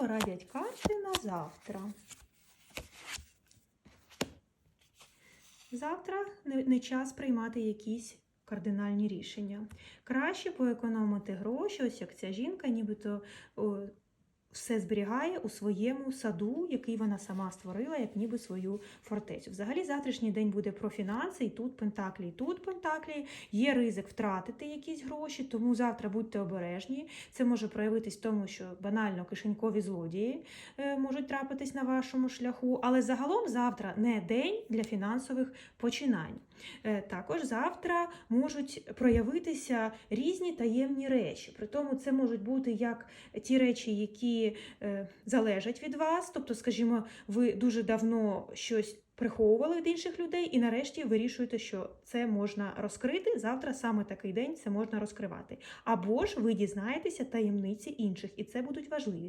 порадять карти на завтра? Завтра не, час приймати якісь кардинальні рішення. Краще поекономити гроші, ось як ця жінка, нібито все зберігає у своєму саду, який вона сама створила, як ніби свою фортецю. Взагалі, завтрашній день буде про фінанси, і тут пентаклі, і тут пентаклі. Є ризик втратити якісь гроші, тому завтра будьте обережні. Це може проявитись в тому, що банально кишенькові злодії е, можуть трапитись на вашому шляху. Але загалом завтра не день для фінансових починань. Е, Також завтра можуть проявитися різні таємні речі. При тому це можуть бути як ті речі, які е, залежать від вас. Тобто, скажімо, ви дуже давно щось приховували від інших людей, і нарешті вирішуєте, що це можна розкрити. Завтра саме такий день це можна розкривати. Або ж ви дізнаєтеся таємниці інших, і це будуть важливі.